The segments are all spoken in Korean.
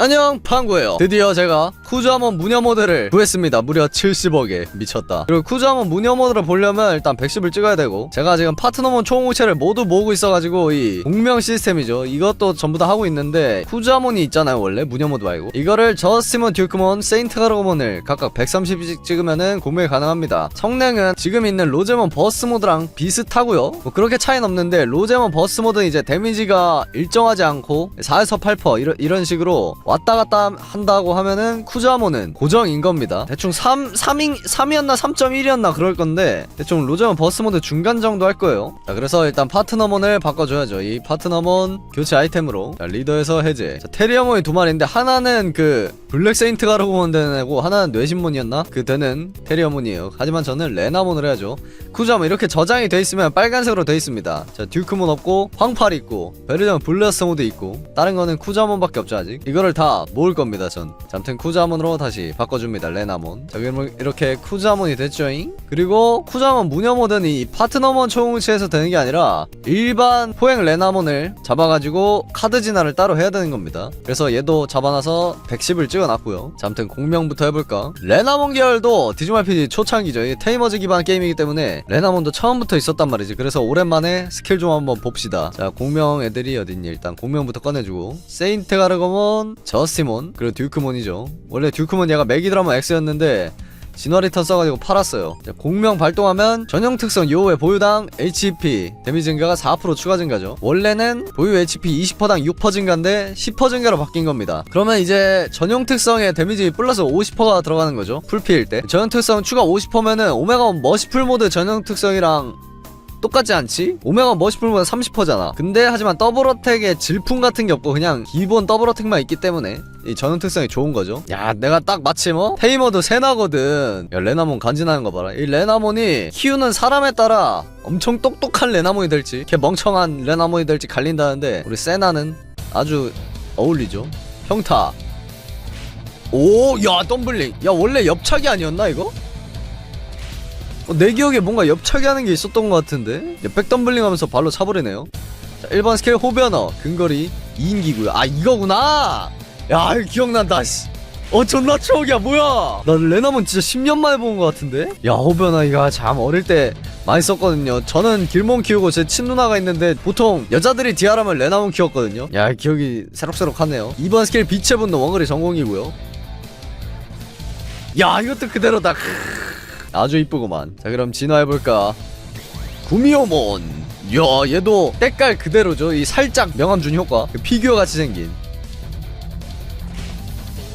안녕 팡구예요. 드디어 제가 쿠즈아몬 무녀 모드를 구했습니다. 무려 70억에 미쳤다. 그리고 쿠즈아몬 무녀 모드를 보려면 일단 110을 찍어야 되고 제가 지금 파트너몬 총우체를 모두 모으고 있어가지고 이 공명 시스템이죠. 이것도 전부 다 하고 있는데 쿠즈아몬이 있잖아요 원래 무녀 모드 말고. 이거를 저스티몬 듀크몬 세인트 가르고몬을 각각 130씩 찍으면은 공명이 가능합니다. 성능은 지금 있는 로제몬 버스 모드랑 비슷하고요. 뭐 그렇게 차이는 없는데 로제몬 버스 모드는 이제 데미지가 일정하지 않고 4에서 8% 이런, 이런 식으로 왔다 갔다 한다고 하면은 쿠 자모는 고정인 겁니다. 대충 3, 3인, 3이었나 3.1이었나 그럴 건데 대충 로제몬 버스 모드 중간 정도 할 거예요. 자, 그래서 일단 파트너몬을 바꿔줘야죠. 이 파트너몬 교체 아이템으로 자, 리더에서 해제. 자, 테리어몬이 두 마리인데 하나는 그 블랙 세인트 가르고몬 되는 애고 하나는 뇌신몬이었나? 그 되는 테리어몬이에요. 하지만 저는 레나몬을 해야죠. 쿠자몬 이렇게 저장이 돼 있으면 빨간색으로 돼 있습니다. 자, 듀크몬 없고 황팔 있고 베르장 블러스 모드 있고 다른 거는 쿠자몬밖에 없죠 아직. 이거를 다 모을 겁니다 전. 자, 아무튼 쿠자몬으로 다시 바꿔줍니다 레나몬. 자, 그럼 이렇게 쿠자몬이 됐죠잉? 그리고 쿠자몬 무녀 모드는 이 파트너몬 총우치에서 되는 게 아니라 일반 포행 레나몬을 잡아가지고 카드 진화를 따로 해야 되는 겁니다. 그래서 얘도 잡아놔서 110을 찍어 놨고요. 자, 아무튼 공명부터 해볼까? 레나몬 계열도 디지몬 RPG 초창기죠. 이 테이머즈 기반 게임이기 때문에 레나몬도 처음부터 있었단 말이지. 그래서 오랜만에 스킬 좀 한번 봅시다. 자, 공명 애들이 어딨니? 일단 공명부터 꺼내주고 세인트 가르고몬, 저스티몬, 그리고 듀크몬이죠. 원래 듀크몬 얘가 메기드라마 X였는데 진화 리턴 써가지고 팔았어요. 자, 공명 발동하면 전용 특성 요후의 보유당 HP 데미지 증가가 4% 추가 증가죠. 원래는 보유 HP 20%당 6% 증가인데 10% 증가로 바뀐 겁니다. 그러면 이제 전용 특성에 데미지 플러스 50%가 들어가는 거죠. 풀피일 때. 전용 특성 추가 50%면은 오메가원 머시풀 모드 전용 특성이랑 똑같지 않지? 오메가 머시풀보다 30%잖아. 근데 하지만 더블 어택에 질풍 같은 게 없고 그냥 기본 더블 어택만 있기 때문에 이 전용 특성이 좋은 거죠. 야, 내가 딱 마침 어? 테이머도 세나거든. 야, 레나몬 간지나는 거 봐라. 이 레나몬이 키우는 사람에 따라 엄청 똑똑한 레나몬이 될지, 이렇게 멍청한 레나몬이 될지 갈린다는데 우리 세나는 아주 어울리죠. 평타. 오, 야, 덤블링. 야, 원래 옆차기 아니었나 이거? 어, 내 기억에 뭔가 옆차기 하는 게 있었던 것 같은데? 야, 백덤블링 하면서 발로 차버리네요. 자 1번 스킬 호변어 근거리 2인기고요. 아 이거구나! 야 이거 기억난다 씨. 어 존나 추억이야 뭐야! 나 레나몬 진짜 10년 만에 본 것 같은데? 야 호변어 이거 참 어릴 때 많이 썼거든요. 저는 길몬 키우고 제 친누나가 있는데 보통 여자들이 디아라면 레나몬 키웠거든요. 야 기억이 새록새록하네요. 2번 스킬 빛의 분노 원거리 전공이고요. 야 이것도 그대로다 아주 이쁘구만. 자 그럼 진화해볼까? 구미호몬. 야 얘도 때깔 그대로죠. 이 살짝 명암 준 효과. 그 피규어 같이 생긴.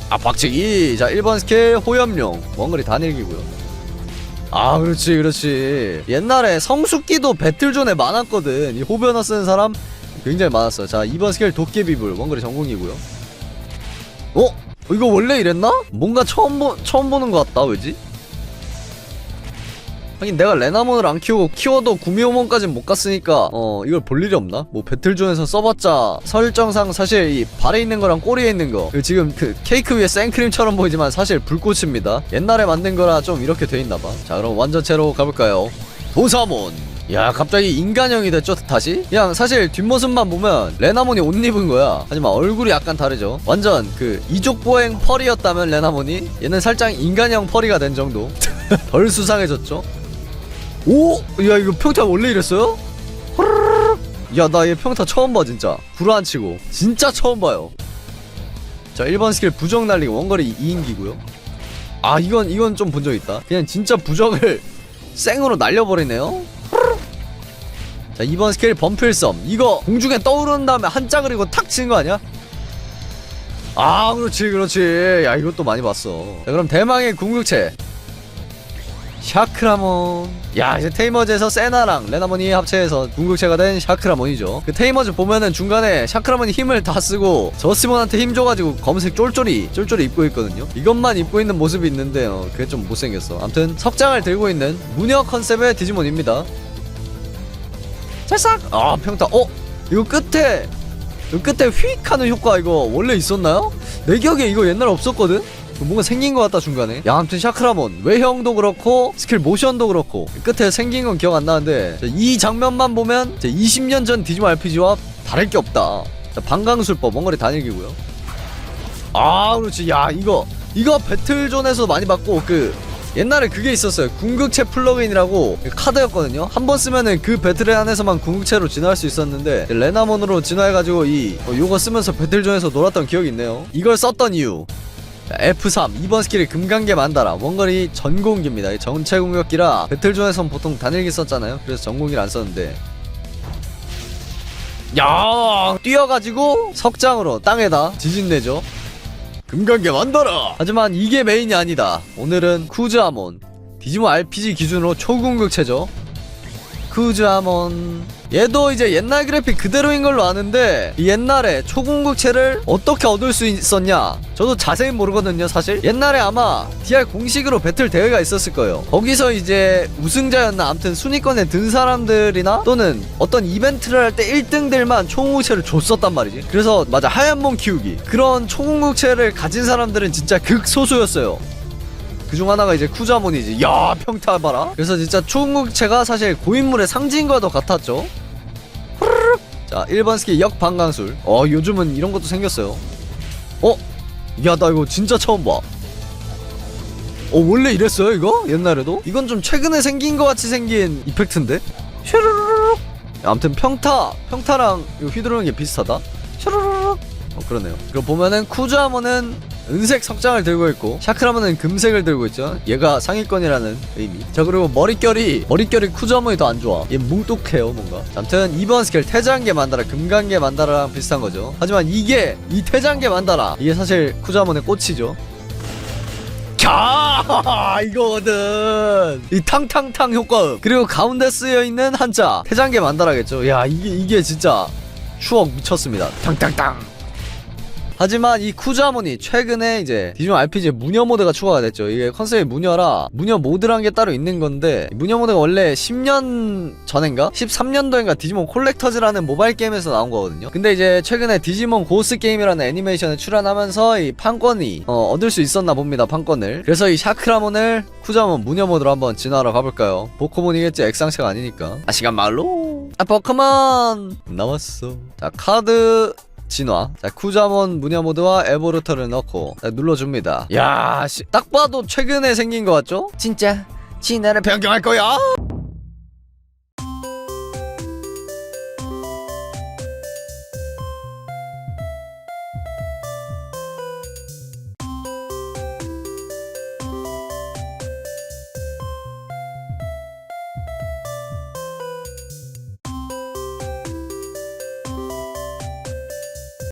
아 박치기. 자 1번 스킬 호염룡. 원거리 단일기고요. 아 그렇지 그렇지. 옛날에 성숙기도 배틀존에 많았거든. 이 호변화 쓰는 사람 굉장히 많았어 자 2번 스킬 도깨비불. 원거리 전공이고요. 어? 이거 원래 이랬나? 뭔가 처음 보, 처음 보는 것 같다 왜지? 하긴 내가 레나몬을 안 키우고 키워도 구미호몬까진 못 갔으니까 어 이걸 볼 일이 없나? 뭐 배틀존에서 써봤자 설정상 사실 이 발에 있는 거랑 꼬리에 있는 거. 그 지금 그 케이크 위에 생크림처럼 보이지만 사실 불꽃입니다. 옛날에 만든 거라 좀 이렇게 돼 있나봐. 자 그럼 완전체로 가볼까요? 도사몬. 야 갑자기 인간형이 됐죠 다시? 그냥 사실 뒷모습만 보면 레나몬이 옷 입은 거야. 하지만 얼굴이 약간 다르죠. 완전 그 이족보행 펄이었다면 레나몬이? 얘는 살짝 인간형 펄이가 된 정도. 덜 수상해졌죠 오! 야 이거 평타 원래 이랬어요? 야 나 얘 평타 처음 봐 진짜 구라안 치고 진짜 처음 봐요 자 1번 스킬 부적 날리기 원거리 2인기고요 아 이건 이건 좀 본 적 있다 그냥 진짜 부적을 생으로 날려버리네요 자 2번 스킬 범필섬 이거 공중에 떠오르는 다음에 한자 그리고 탁 치는 거 아니야? 아 그렇지 그렇지 야 이것도 많이 봤어 자 그럼 대망의 궁극체 샤크라몬. 야 이제 테이머즈에서 세나랑 레나몬이 합체해서 궁극체가 된 샤크라몬이죠. 그 테이머즈 보면은 중간에 샤크라몬이 힘을 다 쓰고 저스몬한테 힘 줘가지고 검은색 쫄쫄이 쫄쫄이 입고 있거든요. 이것만 입고 있는 모습이 있는데 어, 그게 좀 못생겼어. 암튼 석장을 들고 있는 무녀 컨셉의 디지몬입니다. 찰싹! 아 평타. 어? 이거 끝에 이 끝에 휙 하는 효과 이거 원래 있었나요? 내 기억에 이거 옛날에 없었거든? 뭔가 생긴 것 같다 중간에. 야 아무튼 샤크라몬. 외형도 그렇고 스킬 모션도 그렇고. 끝에 생긴 건 기억 안 나는데 자, 이 장면만 보면 20년 전 디지몬 RPG와 다를 게 없다. 자 방강술법 원거리 단일기고요. 아 그렇지. 야 이거 이거 배틀존에서 많이 봤고 그 옛날에 그게 있었어요. 궁극체 플러그인이라고 카드였거든요. 한 번 쓰면은 그 배틀에 한해서만 궁극체로 진화할 수 있었는데 레나몬으로 진화해가지고 이 어, 요거 쓰면서 배틀존에서 놀았던 기억이 있네요. 이걸 썼던 이유 자, F3 2번 스킬이 금강계 만다라. 원거리 전공기입니다. 이 전체 공격기라 배틀존에선 보통 단일기 썼잖아요. 그래서 전공기를 안 썼는데. 야 뛰어가지고 석장으로 땅에다 지진내죠. 금강계 만다라. 하지만 이게 메인이 아니다. 오늘은 쿠즈아몬 디지몬 RPG 기준으로 초궁극체죠. 쿠즈아몬 얘도 이제 옛날 그래픽 그대로인 걸로 아는데 이 옛날에 초궁극체를 어떻게 얻을 수 있었냐 저도 자세히 모르거든요 사실 옛날에 아마 DR 공식으로 배틀 대회가 있었을 거예요 거기서 이제 우승자였나 아무튼 순위권에 든 사람들이나 또는 어떤 이벤트를 할 때 1등들만 초궁극체를 줬었단 말이지 그래서 맞아 하얀 몸 키우기 그런 초궁극체를 가진 사람들은 진짜 극소수였어요 그중 하나가 이제 쿠자몬이지. 야 평타 봐라. 그래서 진짜 초궁극체가 사실 고인물의 상징과도 같았죠. 자 1번 스킬 역방강술. 어 요즘은 이런 것도 생겼어요. 어? 야 나 이거 진짜 처음 봐. 어 원래 이랬어요 이거? 옛날에도? 이건 좀 최근에 생긴 것 같이 생긴 이펙트인데? 슈르르륵 아무튼 평타 평타랑 이거 휘두르는 게 비슷하다 슈르르륵 어 그러네요 그리고 보면은 쿠즈아몬 은 은색 석장을 들고 있고 샤크라몬은 금색을 들고 있죠. 얘가 상위권이라는 의미. 자 그리고 머릿결이 머릿결이 쿠즈아몬이 더 안 좋아. 얘 뭉뚝해요 뭔가. 자, 아무튼 2번 스킬 태장계 만다라 금강계 만다라랑 비슷한 거죠. 하지만 이게 이 태장계 만다라 이게 사실 쿠즈아몬의 꽃이죠. 캬 이거거든. 이 탕탕탕 효과음. 그리고 가운데 쓰여 있는 한자 태장계 만다라겠죠. 야 이게 이게 진짜 추억 미쳤습니다. 탕탕탕 하지만 이 쿠즈아몬이 최근에 이제 디지몬 RPG에 무녀 모드가 추가가 됐죠. 이게 컨셉이 무녀라 무녀 모드란 게 따로 있는 건데 이 무녀 모드가 원래 10년 전인가 13년도인가 디지몬 콜렉터즈라는 모바일 게임에서 나온 거거든요. 근데 이제 최근에 디지몬 고스 게임이라는 애니메이션에 출연하면서 이 판권이 어, 얻을 수 있었나 봅니다. 판권을. 그래서 이 샤크라몬을 쿠즈아몬 무녀 모드로 한번 진화하러 가볼까요? 포코몬이겠지 액상체가 아니니까. 아 시간 말로. 아 포크몬 나왔어. 자 카드 진화. 자 쿠자몬 무녀 모드와 에보루터를 넣고 자, 눌러줍니다. 야 씨, 딱 봐도 최근에 생긴 것 같죠? 진짜 진화를 변경할 거야